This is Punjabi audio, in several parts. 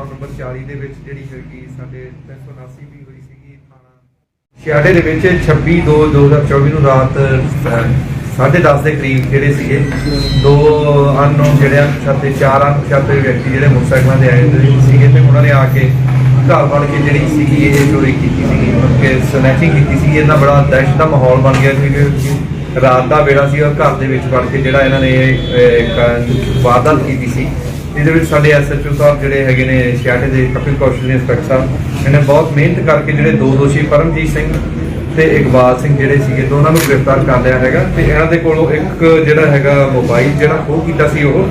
ਕਨੌਰ ਨੰਬਰ 40 ਦੇ ਵਿੱਚ ਜਿਹੜੀ ਹੈਗੀ ਸਾਡੇ 379 ਵੀ ਹੋਈ ਸੀਗੀ ਥਾਣਾ ਛਿਆਟੇ ਦੇ ਵਿੱਚ 26 2 2024 ਨੂੰ ਰਾਤ ਅਹ, ਸਾਢੇ 10 ਦੇ ਕਰੀਬ ਜਿਹੜੇ ਸੀਗੇ ਦੋ ਅਨਨੋਨ ਜਿਹੜੇ ਅਣਪਛਾਤੇ ਚਾਰ ਅਣਪਛਾਤੇ ਵਿਅਕਤੀ ਜਿਹੜੇ ਮੋਟਰਸਾਈਕਲਾਂ ਦੇ ਆਏ ਸੀਗੇ ਤੇ ਉਹਨਾਂ ਨੇ ਆ ਕੇ ਘਰ ਵੜ ਕੇ ਜਿਹੜੀ ਸੀਗੀ ਇਹ ਚੋਰੀ ਕੀਤੀ ਸੀਗੀ ਮਤਲਬ ਕਿ ਸਨੈਚਿੰਗ ਕੀਤੀ ਸੀ ਇਹਨਾਂ ਬੜਾ ਦਹਿਸ਼ਤ ਦਾ ਮਾਹੌਲ ਬਣ ਗਿਆ ਸੀ ਕਿ ਰਾਤ ਦਾ ਵੇਲਾ ਸੀ ਔਰ ਘਰ ਦੇ ਵਿੱਚ ਵੜ ਕੇ ਜਿਹੜਾ ਇਹਨਾਂ ਨੇ ਇਹ, ਵਾਰਦਾਤ ਕੀਤੀ ਸੀ। ਇਹਦੇ ਵਿੱਚ ਸਾਡੇ ਐਸਐਚਓ ਸਾਹਿਬ ਜਿਹੜੇ ਹੈਗੇ ਨੇ ਛਿਆਟੇ ਦੇ ਕਪਿਲ ਕੌਸ਼ਲ ਦੇ ਇੰਸਪੈਕਟਰ ਸਾਹਿਬ, ਇਹਨੇ ਬਹੁਤ ਮਿਹਨਤ ਕਰਕੇ ਜਿਹੜੇ ਦੋ ਦੋਸ਼ੀ ਪਰਮਜੀਤ ਸਿੰਘ ਤੇ ਇਕਬਾਲ ਸਿੰਘ ਜਿਹੜੇ ਸੀਗੇ, ਦੋਨਾਂ ਨੂੰ ਗ੍ਰਿਫਤਾਰ ਕਰ ਲਿਆ ਹੈਗਾ ਤੇ ਇਹਨਾਂ ਦੇ ਕੋਲੋਂ ਇੱਕ ਜਿਹੜਾ ਹੈਗਾ ਮੋਬਾਈਲ ਜਿਹੜਾ ਖੋਹ ਕੀਤਾ ਸੀ ਉਹ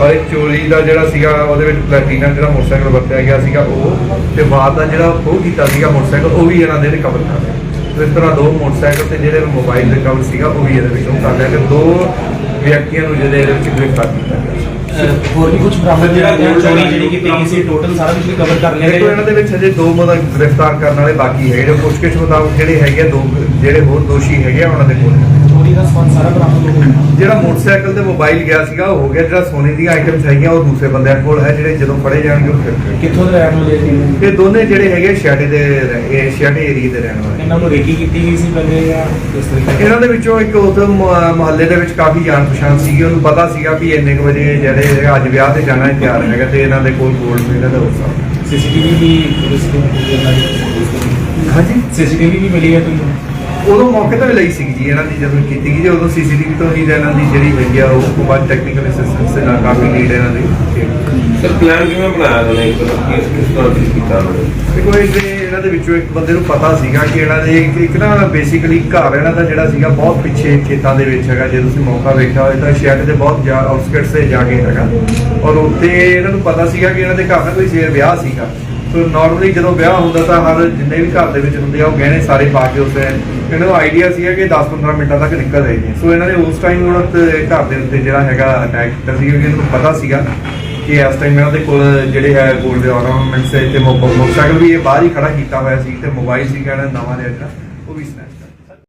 ਔਰ ਇੱਕ ਚੋਰੀ ਦਾ ਜਿਹੜਾ ਸੀਗਾ, ਉਹਦੇ ਵਿੱਚ ਪਲੈਟੀਨਾ ਜਿਹੜਾ ਮੋਟਰਸਾਈਕਲ ਵਰਤਿਆ ਗਿਆ ਸੀਗਾ ਉਹ ਤੇ ਬਾਅਦ ਦਾ ਜਿਹੜਾ ਖੋਹ ਕੀਤਾ ਸੀਗਾ ਮੋਟਰਸਾਈਕਲ, ਉਹ ਵੀ ਇਹਨਾਂ ਦੇ ਰਿਕਵਰ ਕਰ ਲਿਆ। ਇਸ ਤਰ੍ਹਾਂ ਦੋ ਮੋਟਰਸਾਈਕਲ ਤੇ ਜਿਹੜੇ ਮੋਬਾਈਲ ਰਿਕਵਰ ਸੀਗਾ, ਉਹ ਵੀ ਇਹਦੇ ਵਿੱਚੋਂ ਕਰ ਲਿਆ ਤੇ ਦੋ ਵਿਅਕਤੀਆਂ ਨੂੰ ਜਿਹੜੇ ਇਹਦੇ ਵਿੱਚ ਗ੍ਰਿਫਤਾਰ ਕੀਤਾ ਗਿਆ ਸੀ। ਹੋਰ ਵੀ ਕੁਝ ਬਰਾਮਦ ਜਿਹੜਾ ਚੋਰੀ ਜਿਹੜੀ ਕੀਤੀ ਗਈ ਸੀ ਟੋਟਲ ਸਾਰਾ ਕੁਝ ਰਿਕਵਰ ਕਰ ਲਿਆ ਦੇਖੋ ਗਿਆ। ਇਹਨਾਂ ਦੇ ਵਿੱਚ ਹਜੇ ਦੋ ਮਤਲਬ ਗ੍ਰਿਫਤਾਰ ਕਰਨ ਵਾਲੇ ਬਾਕੀ ਹੈਗੇ ਜੋ ਪੁੱਛਗਿੱਛ ਮੁਤਾਬਕ ਜਿਹੜੇ ਹੈਗੇ ਆ, ਦੋ ਜਿਹੜੇ ਹੋਰ ਦੋਸ਼ੀ ਹੈਗੇ ਆ, ਉਹਨਾਂ ਦੇ ਕੋਲ। ਚੋਰੀ ਦਾ ਸਮਾਨ ਸਾਰਾ ਬਰਾਮਦ ਹੋ ਗਿਆ। ਜਿਹੜਾ ਮੋਟਰਸਾਈਕਲ ਤੇ ਮੋਬਾਈਲ ਗਿਆ ਸੀਗਾ ਉਹ ਹੋ ਗਿਆ ਜਿਹੜਾ ਸੋਨੇ ਦੀਆਂ ਆਈਟਮਸ ਹੈਗੀਆਂ ਉਹ ਦੂਸਰੇ ਬੰਦਿਆਂ ਕੋਲ ਹੈ ਜਿਹੜੇ ਜਦੋਂ ਫੜੇ ਜਾਣਗੇ ਉਹ ਫਿਰ ਕਿੱਥੋਂ ਦੇ ਰਹਿਣ ਵਾਲੇ ਸੀ ਇਹ ਦੋਨੇ ਜਿਹੜੇ ਹੈਗੇ ਸ਼ਿਆਟੇ ਦੇ ਰਹਿ- ਇਹ ਸ਼ਿਆਟੇ ਏਰੀਆ ਦੇ ਰਹਿਣ ਵਾਲੇ। ਇਹਨਾਂ ਨੂੰ ਰੇਕੀ ਕੀਤੀ ਗਈ ਸੀ ਪਹਿਲੇ ਜਾਂ ਕਿਸ ਤਰੀਕੇ ਇਹਨਾਂ ਦੇ ਵਿੱਚੋਂ ਇੱਕ ਉਸ ਮੁਹੱਲੇ ਦੇ ਵਿੱਚ ਕਾਫੀ ਜਾਣ ਪਛਾਣ ਸੀਗੀ ਉਹਨੂੰ ਪਤਾ ਸੀਗਾ ਵੀ ਇੰਨੇ ਕੁ ਵਜੇ ਜਿਹੜੇ ਅੱਜ ਵਿਆਹ ਤੇ ਜਾਣਾ ਹੈ ਤਿਆਰ ਹੈਗਾ ਤੇ ਇਹਨਾਂ ਦੇ ਕੋਲ ਗੋਲਡ ਮੇਰਾ ਦਾ ਉਸ ਸੀਸੀਟੀਵੀ ਵੀ ਪੁਲਿਸ ਦੀ ਇਹਨਾਂ ਦੀ ਹਾਂਜੀ। ਸੀਸੀਟੀਵੀ ਵੀ ਮਿਲੀ ਹੈ ਤੁਹਾਨੂੰ? ਉਦੋਂ ਮੌਕੇ ਤੇ ਵੀ ਲਈ ਸੀਗੀ ਜੀ ਇਹਨਾਂ ਦੀ ਜਦੋਂ ਕੀਤੀ ਗਈ ਜੀ ਉਦੋਂ ਸੀਸੀਟੀਵੀ ਤੋਂ ਹੀ ਇਹਨਾਂ ਦੀ ਜਿਹੜੀ ਹੈਗੀ ਆ ਉਹ ਤੋਂ ਬਾਅਦ ਟੈਕਨੀਕਲ ਅਸਿਸਟੈਂਸ ਦੇ ਨਾਲ ਕਾਫੀ ਲੀਡ ਇਹਨਾਂ ਦੀ ਸਰ ਪਲਾਨ ਕਿਵੇਂ ਬਣਾਇਆ ਉਹਨਾਂ ਨੇ? ਕਿਸ ਕਿਸ ਤਰ੍ਹਾਂ ਦੀ ਕੀਤਾ ਉਹਨਾਂ ਦੇਖੋ ਤੇ ਇਹਨਾਂ ਦੇ ਵਿੱਚੋਂ ਇੱਕ ਬੰਦੇ ਨੂੰ ਪਤਾ ਸੀਗਾ ਕਿ ਇਹਨਾਂ ਦੇ ਇੱਕ- ਇੱਕ ਨਾ ਬੇਸਿਕਲੀ ਘਰ ਇਹਨਾਂ ਦਾ ਜਿਹੜਾ ਸੀਗਾ ਬਹੁਤ ਪਿੱਛੇ ਖੇਤਾਂ ਦੇ ਵਿੱਚ ਹੈਗਾ ਜੇ ਤੁਸੀਂ ਮੌਕਾ ਵੇਖਿਆ ਹੋਵੇ ਤਾਂ ਸ਼ਹਿਰ ਦੇ ਬਹੁਤ ਆਊਟਸਕਟਸ ਤੇ ਜਾ ਕੇ ਹੈਗਾ। ਔਰ ਉੱਥੇ ਇਹਨਾਂ ਨੂੰ ਪਤਾ ਸੀਗਾ ਕਿ ਇਹਨਾਂ ਦੇ ਘਰ ਨਾ ਕੋਈ ਸ਼ੇਰ ਵਿਆਹ ਸੀਗਾ। ਸੋ ਨਾਰਮਲੀ ਜਦੋਂ ਵਿਆਹ ਹੁੰਦਾ ਤਾਂ ਹਰ ਜਿੰਨੇ ਵੀ ਘਰ ਦੇ ਵਿੱਚ ਹੁੰਦੇ ਆ, ਉਹ ਗਹਿਣੇ ਸਾਰੇ ਪਾ ਕੇ ਉਸੇ ਇਹਨਾਂ ਨੂੰ ਆਈਡੀਆ ਸੀਗਾ ਕਿ 10-15 ਮਿੰਟਾਂ ਤੱਕ ਨਿਕਲ ਜਾਏਗੇ ਸੋ ਇਹਨਾਂ ਨੇ ਉਸ ਟਾਈਮ ਉਹਨਾਂ ਘਰ ਦੇ ਉੱਤੇ ਜਿਹੜਾ ਹੈਗਾ ਅਟੈਕ ਕੀਤਾ ਸੀ, ਕਿਉਂਕਿ ਇਹਨਾਂ ਨੂੰ ਪਤਾ ਸੀਗਾ ਕਿ ਇਸ ਟਾਈਮ ਇਹਨਾਂ ਦੇ ਕੋਲ ਜਿਹੜੇ ਹੈ ਗੋਲਡ ਦੇ ਆਰਨਾਮੈਂਟਸ ਤੇ ਮੋਟਰਸਾਈਕਲ ਵੀ ਇਹ ਬਾਹਰ ਹੀ ਖੜਾ ਕੀਤਾ ਹੋਇਆ ਸੀ, ਤੇ ਮੋਬਾਈਲ ਸੀ, ਕਹਿੰਦਾ ਨਵਾਂ ਲਿਆ ਜਿਹੜਾ ਉਹ ਵੀ ਸਨੈਚ